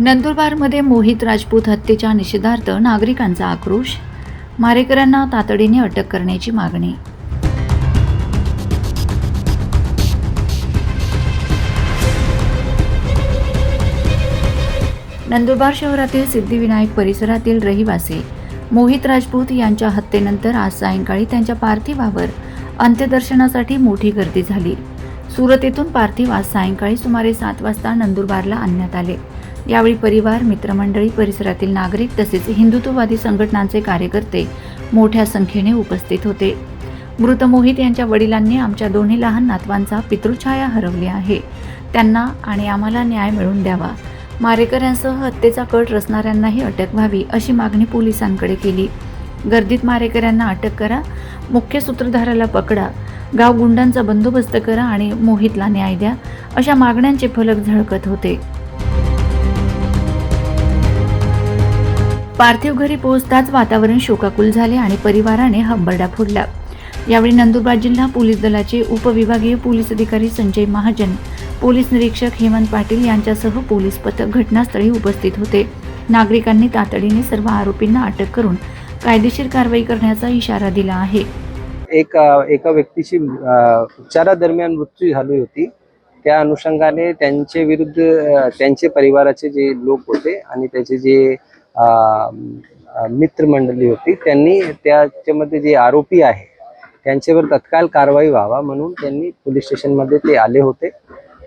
नंदुरबारमध्ये मोहित राजपूत हत्येच्या निषेधार्थ नागरिकांचा आक्रोश मारेकरांना तातडीने अटक करण्याची मागणी. नंदुरबार शहरातील सिद्धिविनायक परिसरातील रहिवासी मोहित राजपूत यांच्या हत्येनंतर आज सायंकाळी त्यांच्या पार्थिवावर अंत्यदर्शनासाठी मोठी गर्दी झाली. सुरत येथून पार्थिवास आज सायंकाळी सुमारे सात वाजता नंदुरबारला आणण्यात आले. यावेळी परिवार मित्रमंडळी परिसरातील नागरिक तसेच हिंदुत्ववादी संघटनांचे कार्यकर्ते मोठ्या संख्येने उपस्थित होते. मृत मोहित यांच्या वडिलांनी आमच्या दोन्ही लहान नातवांचा पितृछाया हरवली आहे. त्यांना आणि आम्हाला न्याय मिळवून द्यावा. मारेकऱ्यांसह हत्येचा कट रचणाऱ्यांनाही अटक व्हावी अशी मागणी पोलिसांकडे केली. गर्दीत मारेकऱ्यांना अटक करा मुख्य सूत्रधाराला पकडा गाव गुंडांचा बंदोबस्त करा आणि मोहितला न्याय द्या अशा मागण्यांचे फलक झळकत होते. पार्थिव घरी पोहोचताच वातावरण शोकाकुल झाले आणि परिवाराने हंबरडा फोडला. यावेळी नंदुरबार जिल्हा पोलीस दलाचे उपविभागीय पोलीस अधिकारी संजय महाजन पोलीस निरीक्षक हेमंत पाटील यांच्यासह पोलीस पथक घटनास्थळी उपस्थित होते. नागरिकांनी तातडीने सर्व आरोपींना अटक करून कायदेशीर कारवाई करण्याचा इशारा दिला आहे. एक एका व्यक्तीची उपचारादरम्यान मृत्यू झाली होती. त्या अनुषंगाने त्यांचे विरुद्ध त्यांचे परिवाराचे जे लोक होते आणि त्याचे जे मित्रमंडळी होती त्यांनी त्याच्यामध्ये जे आरोपी आहे त्यांच्यावर तत्काळ कारवाई व्हावा म्हणून त्यांनी पोलीस स्टेशनमध्ये ते आले होते.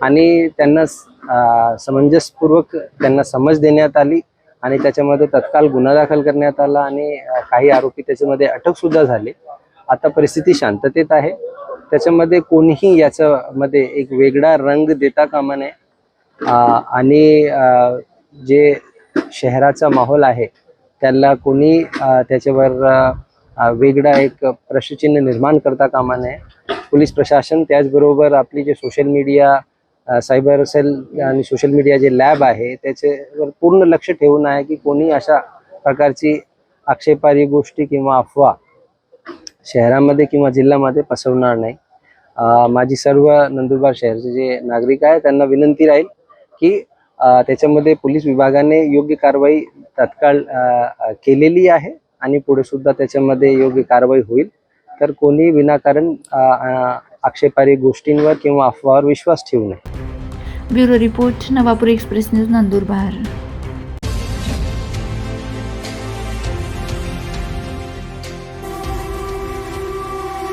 आणि त्यांना समंजसपूर्वक त्यांना समज देण्यात आली आणि त्याच्यामध्ये तत्काळ गुन्हा दाखल करण्यात आला आणि काही आरोपी त्याच्यामध्ये अटक सुद्धा झाले. आता परिस्थिती शांततेत आहे. त्याच्यामध्ये कोणीही याच्यामध्ये एक वेगळा रंग देता कामा नये. आणि जे शहराचा माहोल आहे त्याला कोणी त्याच्यावर वेगळा एक प्रश्नचिन्ह निर्माण करता कामा नये. पोलीस प्रशासन त्याचबरोबर आपली जे सोशल मीडिया सायबर सेल आणि सोशल मीडिया जे लॅब आहे त्याच्यावर पूर्ण लक्ष ठेवून आहे की कोणी अशा प्रकारची आक्षेपार्ह गोष्टी किंवा अफवा शहरामध्ये किंवा जिल्ह्यामध्ये पसरवणार नाही. माझी सर्व नंदुरबार शहरचे जे नागरिक आहे त्यांना विनंती राहील की त्याच्यामध्ये पोलीस विभागाने योग्य कारवाई तत्काळ केलेली आहे आणि पुढे सुद्धा त्याच्यामध्ये योग्य कारवाई होईल. तर कोणी विनाकारण आक्षेपारी गोष्टींवर किंवा अफवावर विश्वास ठेवू नये. Bureau report Navapur express news Nandurbar.